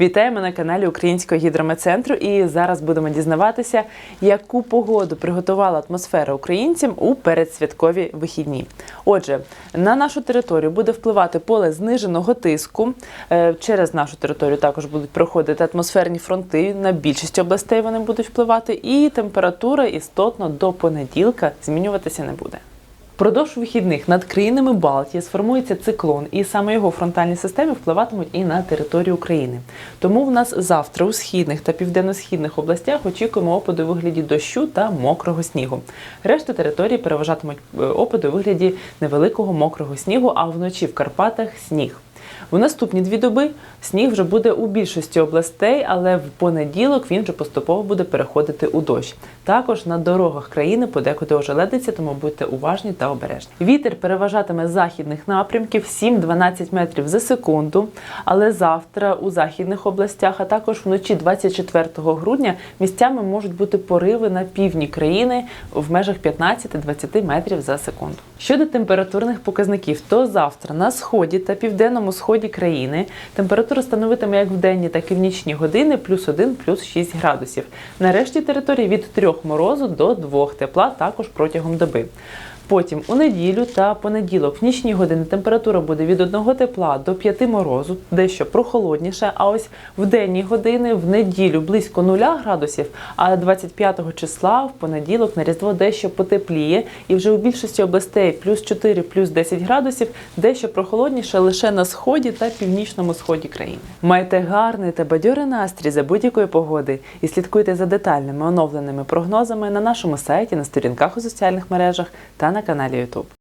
Вітаємо на каналі Українського гідрометцентру і зараз будемо дізнаватися, яку погоду приготувала атмосфера українцям у передсвяткові вихідні. Отже, на нашу територію буде впливати поле зниженого тиску. Е, Через нашу територію також будуть проходити атмосферні фронти. На більшість областей вони будуть впливати, і температура істотно до понеділка змінюватися не буде. Впродовж вихідних над країнами Балтії сформується циклон, і саме його фронтальні системи впливатимуть і на територію України. Тому в нас завтра у східних та південно-східних областях очікуємо опади у вигляді дощу та мокрого снігу. Решта території переважатимуть е, опади у вигляді невеликого мокрого снігу, а вночі в Карпатах сніг. У наступні дві доби сніг вже буде у більшості областей, але в понеділок він вже поступово буде переходити у дощ. Також на дорогах країни подекуди ожеледиться, тому будьте уважні та обережні. Вітер переважатиме західних напрямків 7-12 метрів за секунду. Але завтра у західних областях, а також вночі 24 грудня місцями можуть бути пориви на півдні країни в межах 15-20 метрів за секунду. Щодо температурних показників, то завтра на сході та південному сході країни температура становитиме як в денні, так і в нічні години плюс 1, плюс 6 градусів. На решті території від 3 морозу до 2 тепла також протягом доби. Потім у неділю та понеділок в нічні години температура буде від 1 тепла до 5 морозу, дещо прохолодніше. А ось в денні години в неділю близько 0 градусів, а 25 числа в понеділок на різдво дещо потепліє, і вже у більшості областей плюс 4, плюс 10 градусів, дещо прохолодніше лише на сході та північному сході країни. Майте гарний та бадьорий настрій за будь-якої погоди і слідкуйте за детальними оновленими прогнозами на нашому сайті, на сторінках у соціальних мережах та на каналі YouTube.